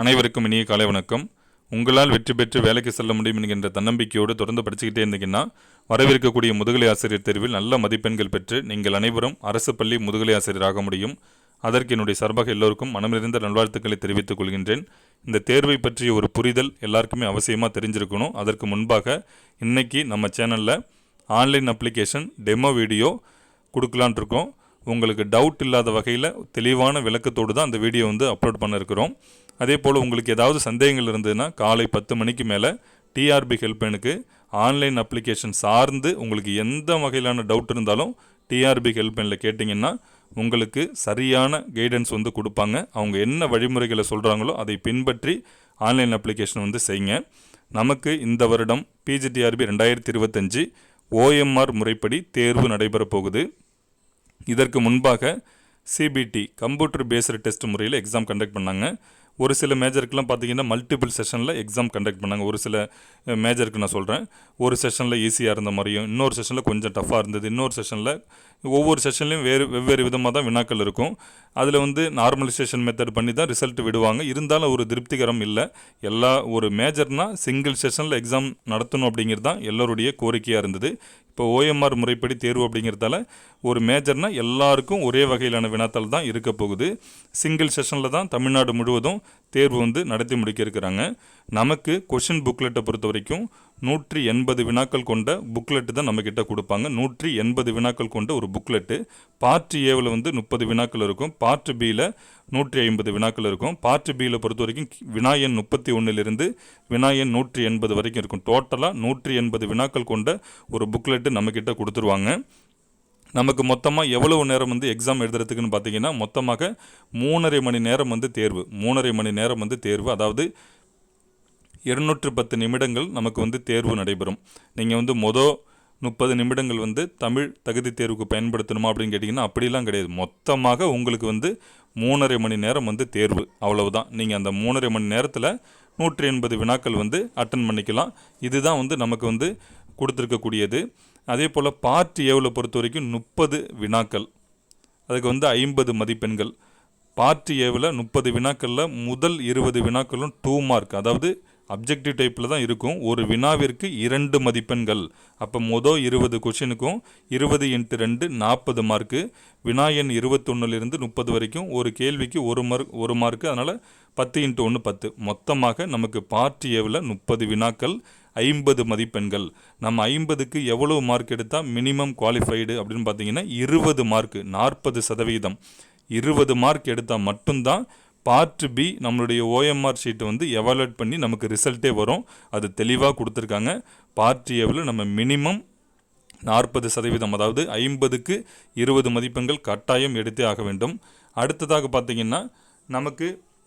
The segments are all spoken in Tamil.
அனைவருக்கும் இனிய காலை வணக்கம். உங்களால் வெற்றி பெற்று வேலைக்கு செல்ல முடியும் என்கின்ற தன்னம்பிக்கையோடு தொடர்ந்து படிச்சுக்கிட்டே இருந்தீங்கன்னா வரவிருக்கக்கூடிய முதுகலை ஆசிரியர் தேர்வில் நல்ல மதிப்பெண்கள் பெற்று நீங்கள் அனைவரும் அரசு பள்ளி முதுகலை ஆசிரியராக முடியும். அதற்கு என்னுடைய சார்பாக எல்லோருக்கும் மனமிருந்த நல்வாழ்த்துக்களை தெரிவித்துக் கொள்கின்றேன். இந்த தேர்வை பற்றிய ஒரு புரிதல் எல்லாருக்குமே அவசியமாக தெரிஞ்சிருக்கணும். அதற்கு முன்பாக இன்னைக்கு நம்ம சேனலில் ஆன்லைன் அப்ளிகேஷன் டெமோ வீடியோ கொடுக்கலான் இருக்கோம் உங்களுக்கு டவுட் இல்லாத வகையில் தெளிவான விளக்கத்தோடு தான் அந்த வீடியோ வந்து அப்லோட் பண்ண இருக்கிறோம். அதே போல் உங்களுக்கு ஏதாவது சந்தேகங்கள் இருந்ததுன்னா காலை பத்து மணிக்கு மேலே டிஆர்பி ஹெல்ப்லைனுக்கு ஆன்லைன் அப்ளிகேஷன் சார்ந்து உங்களுக்கு எந்த வகையிலான டவுட் இருந்தாலும் டிஆர்பி ஹெல்ப்லைனில் கேட்டிங்கன்னா உங்களுக்கு சரியான கைடன்ஸ் வந்து கொடுப்பாங்க. அவங்க என்ன வழிமுறைகளை சொல்கிறாங்களோ அதை பின்பற்றி ஆன்லைன் அப்ளிகேஷன் வந்து செய்யுங்க. நமக்கு இந்த வருடம் பிஜிடிஆர்பி ரெண்டாயிரத்தி இருபத்தஞ்சி ஓஎம்ஆர் முறைப்படி தேர்வு நடைபெறப் போகுது இதற்கு முன்பாக சிபிடி கம்ப்யூட்டர் பேஸ்டு டெஸ்ட் முறையில் எக்ஸாம் கண்டக்ட் பண்ணாங்க. ஒரு சில மேஜருக்குலாம் பார்த்தீங்கன்னா மல்டிபிள் செஷனில் எக்ஸாம் கண்டக்ட் பண்ணாங்க. ஒரு சில மேஜருக்கு நான் சொல்கிறேன் ஒரு செஷனில் ஈஸியாக இருந்த மாதிரியும் இன்னொரு செஷனில் கொஞ்சம் டஃப்பாக இருந்தது. இன்னொரு செஷனில் ஒவ்வொரு செஷன்லையும் வேறு வெவ்வேறு விதமாக தான் வினாக்கள் இருக்கும். அதில் வந்து நார்மலைசேஷன் மெத்தட் பண்ணி தான் ரிசல்ட் விடுவாங்க. இருந்தாலும் ஒரு திருப்திகரம் இல்லை. எல்லா ஒரு மேஜர்னால் சிங்கிள் செஷனில் எக்ஸாம் நடத்தணும் அப்படிங்கிறது தான் எல்லோருடைய கோரிக்கையாக இருந்தது. இப்போ ஓஎம்ஆர் முறைப்படி தேர்வு அப்படிங்கிறதால ஒரு மேஜர்னால் எல்லாருக்கும் ஒரே வகையிலான வினாத்தால் தான் இருக்க போகுது. சிங்கிள் செஷனில் தான் தமிழ்நாடு முழுவதும் தேர்வு வந்து நடத்தி முடிக்க இருக்கிறாங்க நமக்கு கொஷின் புக்லெட்டை பொறுத்த வரைக்கும் நூற்றி எண்பது வினாக்கள் கொண்ட புக்லெட்டு தான் நம்மக்கிட்ட கொடுப்பாங்க. நூற்றி எண்பது வினாக்கள் கொண்ட ஒரு புக்லெட்டு பார்ட் ஏவில் வந்து முப்பது வினாக்கள் இருக்கும். பார்ட் பியில் நூற்றி ஐம்பது வினாக்கள் இருக்கும். பார்ட் பியில் பொறுத்த வரைக்கும் வினாயன் முப்பத்தி ஒன்றிலிருந்து வினாயன் நூற்றி எண்பது வரைக்கும் இருக்கும். டோட்டலாக நூற்றி எண்பது வினாக்கள் கொண்ட ஒரு புக்லெட்டு நம்மக்கிட்ட கொடுத்துருவாங்க. நமக்கு மொத்தமாக எவ்வளவு நேரம் வந்து எக்ஸாம் எழுதுறதுக்குன்னு பார்த்தீங்கன்னா மொத்தமாக மூணரை மணி நேரம் வந்து தேர்வு. மூணரை மணி நேரம் வந்து தேர்வு. அதாவது இருநூற்று பத்து நிமிடங்கள் நமக்கு வந்து தேர்வு நடைபெறும். நீங்கள் வந்து மொதல் முப்பது நிமிடங்கள் வந்து தமிழ் தகுதி தேர்வுக்கு பயன்படுத்தணுமா அப்படின்னு கேட்டிங்கன்னா அப்படிலாம் கிடையாது. மொத்தமாக உங்களுக்கு வந்து மூணரை மணி நேரம் வந்து தேர்வு. அவ்வளவுதான். நீங்கள் அந்த மூணரை மணி நேரத்தில் நூற்றி எண்பது வினாக்கள் வந்து அட்டன் பண்ணிக்கலாம். இதுதான் வந்து நமக்கு வந்து கொடுத்துருக்கக்கூடியது. அதே போல் பார்ட் ஏவில் பொறுத்த வரைக்கும் முப்பது வினாக்கள். அதுக்கு வந்து ஐம்பது மதிப்பெண்கள். பார்ட் ஏவில் முப்பது வினாக்களில் முதல் இருபது வினாக்களும் டூ மார்க் அதாவது அப்ஜெக்டிவ் டைப்பில் தான் இருக்கும். ஒரு வினாவிற்கு இரண்டு மதிப்பெண்கள். அப்போ மொதல் இருபது கொஷினுக்கும் இருபது இன்ட்டு ரெண்டு நாற்பது மார்க்கு வினா எண் இருபத்தொன்னுலேருந்து முப்பது வரைக்கும் ஒரு கேள்விக்கு ஒரு மார்க் ஒரு மார்க்கு அதனால் பத்து இன்ட்டு ஒன்று பத்து. மொத்தமாக நமக்கு பார்ட் ஏவில் முப்பது வினாக்கள். ஐம்பது மதிப்பெண்கள். நம்ம ஐம்பதுக்கு எவ்வளோ மார்க் எடுத்தால் மினிமம் குவாலிஃபைடு அப்படின்னு பார்த்தீங்கன்னா இருபது மார்க்கு நாற்பது சதவீதம். இருபது மார்க் எடுத்தால் மட்டும்தான் பார்ட் பி நம்மளுடைய ஓஎம்ஆர் ஷீட்டை வந்து எவாலுவேட் பண்ணி நமக்கு ரிசல்ட்டே வரும். அது தெளிவாக கொடுத்துருக்காங்க. பார்ட் ஏவில் நம்ம மினிமம் நாற்பது சதவீதம் அதாவது ஐம்பதுக்கு இருபது மதிப்பெண்கள் கட்டாயம் எடுத்தே ஆக வேண்டும். அடுத்ததாக பார்த்தீங்கன்னா நமக்கு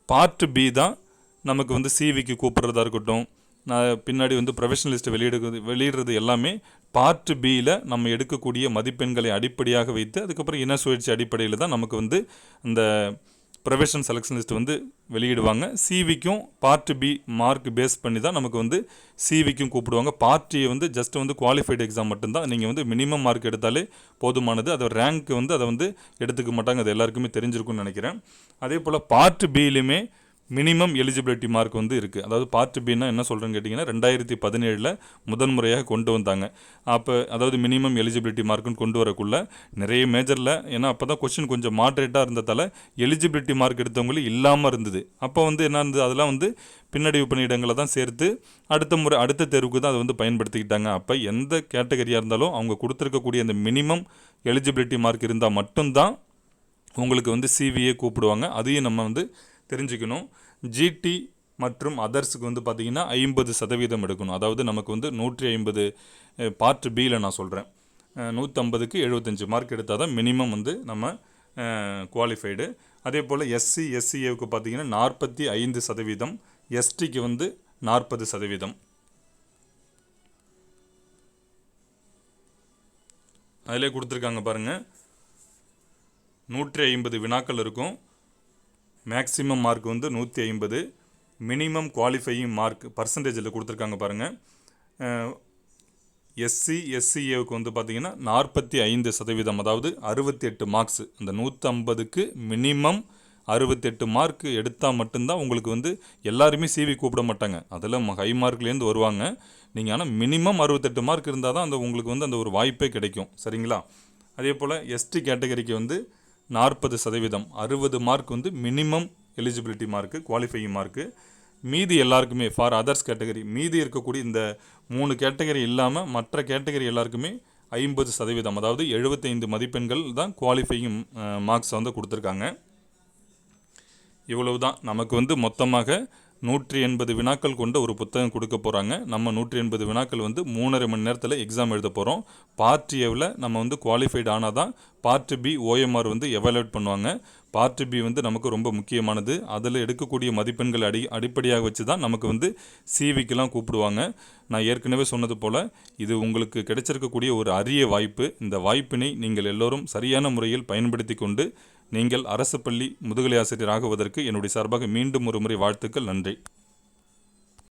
பார்ட் பி தான் நமக்கு வந்து சிவிக்கு கூப்பிட்றதா இருக்கட்டும் நான் பின்னாடி வந்து ப்ரொஃபஷனலிஸ்ட் வெளியிடுறது வெளியிடுறது எல்லாமே பார்ட் பியில் நம்ம எடுக்கக்கூடிய மதிப்பெண்களை அடிப்படையாக வைத்து அதுக்கப்புறம் இன சுழற்சி அடிப்படையில் தான் நமக்கு வந்து இந்த ப்ரொஃபஷன் செலெக்ஷன் லிஸ்ட் வந்து வெளியிடுவாங்க. சிவிக்கும் பார்ட் பி மார்க் பேஸ் பண்ணி தான் நமக்கு வந்து சிவிக்கும் கூப்பிடுவாங்க. பார்ட்டியை வந்து ஜஸ்ட் வந்து குவாலிஃபைடு எக்ஸாம் மட்டும்தான். நீங்கள் வந்து மினிமம் மார்க் எடுத்தாலே போதுமானது. அதை ரேங்க் வந்து அதை வந்து எடுத்துக்க மாட்டாங்க. அது எல்லாருக்குமே தெரிஞ்சிருக்கும்னு நினைக்கிறேன். அதே போல் பார்ட் பிலையுமே மினிமம் எலிஜிபிலிட்டி மார்க் வந்து இருக்குது அதாவது பார்ட் பின்னா என்ன சொல்கிறேன்னு கேட்டிங்கன்னா ரெண்டாயிரத்தி பதினேழில் முதன்முறையாக கொண்டு வந்தாங்க. அப்போ அதாவது மினிமம் எலிஜிபிலிட்டி மார்க்குன்னு கொண்டு வரக்குள்ள நிறைய மேஜரில் ஏன்னா அப்போ தான் கொஷின் கொஞ்சம் மாட்ரேட்டாக இருந்ததால் எலிஜிபிலிட்டி மார்க் எடுத்தவங்களும் இல்லாமல் இருந்தது. அப்போ வந்து என்ன இருந்தது? அதெல்லாம் வந்து பின்னடைவு பணியிடங்களை தான் சேர்த்து அடுத்த முறை அடுத்த தேர்வுக்கு தான் அதை வந்து பயன்படுத்திக்கிட்டாங்க. அப்போ எந்த கேட்டகரியாக இருந்தாலும் அவங்க கொடுத்துருக்கக்கூடிய அந்த மினிமம் எலிஜிபிலிட்டி மார்க் இருந்தால் மட்டும்தான் உங்களுக்கு வந்து சிவிஏ கூப்பிடுவாங்க. அதையும் நம்ம வந்து தெரிஞ்சுக்கணும். ஜிடி மற்றும் அதர்ஸுக்கு வந்து பார்த்திங்கன்னா ஐம்பது சதவீதம் எடுக்கணும். அதாவது நமக்கு வந்து நூற்றி ஐம்பது பார்ட் பியில் நான் சொல்கிறேன் நூற்றம்பதுக்கு எழுபத்தஞ்சு மார்க் எடுத்தால் தான் மினிமம் வந்து நம்ம குவாலிஃபைடு அதே போல் எஸ்சி எஸ்சிஏவுக்கு பார்த்தீங்கன்னா நாற்பத்தி ஐந்து சதவீதம் எஸ்டிக்கு வந்து நாற்பது சதவீதம். அதிலே கொடுத்துருக்காங்க பாருங்கள் நூற்றி ஐம்பது வினாக்கள் இருக்கும். மேக்ஸிமம் மார்க் வந்து நூற்றி ஐம்பது. மினிமம் குவாலிஃபையிங் மார்க் பர்சன்டேஜில் கொடுத்துருக்காங்க பாருங்கள் எஸ்சி எஸ்சிஏவுக்கு வந்து பார்த்தீங்கன்னா நாற்பத்தி ஐந்து சதவீதம் அதாவது அறுபத்தி எட்டு மார்க்ஸ் அந்த நூற்றம்பதுக்கு மினிமம் அறுபத்தெட்டு மார்க் எடுத்தால் மட்டும்தான் உங்களுக்கு வந்து எல்லாருமே சிவி கூப்பிட மாட்டாங்க. அதில் ஹை மார்க்லேருந்து வருவாங்க. நீங்கள் ஆனால் மினிமம் அறுபத்தெட்டு மார்க் இருந்தால் தான் அந்த உங்களுக்கு வந்து அந்த ஒரு வாய்ப்பே கிடைக்கும். சரிங்களா? அதே போல் எஸ்டி கேட்டகரிக்கு வந்து நாற்பது சதவீதம். அறுபது மார்க் வந்து minimum eligibility mark qualifying mark மீதி எல்லாருக்குமே ஃபார் அதர்ஸ் கேட்டகரி மீதி இருக்கக்கூடிய இந்த மூணு கேட்டகரி இல்லாமல் மற்ற கேட்டகரி எல்லாருக்குமே ஐம்பது சதவீதம் அதாவது எழுபத்தைந்து மதிப்பெண்கள் தான் குவாலிஃபையிங் மார்க்ஸ் வந்து கொடுத்துருக்காங்க. இவ்வளவு தான் நமக்கு வந்து மொத்தமாக நூற்றி எண்பது வினாக்கள் கொண்ட ஒரு புத்தகம் கொடுக்க போகிறாங்க நம்ம நூற்றி எண்பது வினாக்கள் வந்து மூணரை மணி நேரத்தில் எக்ஸாம் எழுத போகிறோம் பார்ட் ஏவில் நம்ம வந்து குவாலிஃபைடு ஆனால் தான் பார்ட் பி ஓஎம்ஆர் வந்து எவாலுவேட் பண்ணுவாங்க. பார்ட் பி வந்து நமக்கு ரொம்ப முக்கியமானது. அதில் எடுக்கக்கூடிய மதிப்பெண்கள் அடி அடிப்படையாக வச்சு தான் நமக்கு வந்து சிவிக்கெலாம் கூப்பிடுவாங்க. நான் ஏற்கனவே சொன்னது போல் இது உங்களுக்கு கிடைச்சிருக்கக்கூடிய ஒரு அரிய வாய்ப்பு. இந்த வாய்ப்பினை நீங்கள் எல்லோரும் சரியான முறையில் பயன்படுத்தி கொண்டு நீங்கள் அரசு பள்ளி முதுகலை ஆசிரியர் ஆகுவதற்கு என்னுடைய சார்பாக மீண்டும் ஒரு முறை வாழ்த்துக்கள் நன்றி.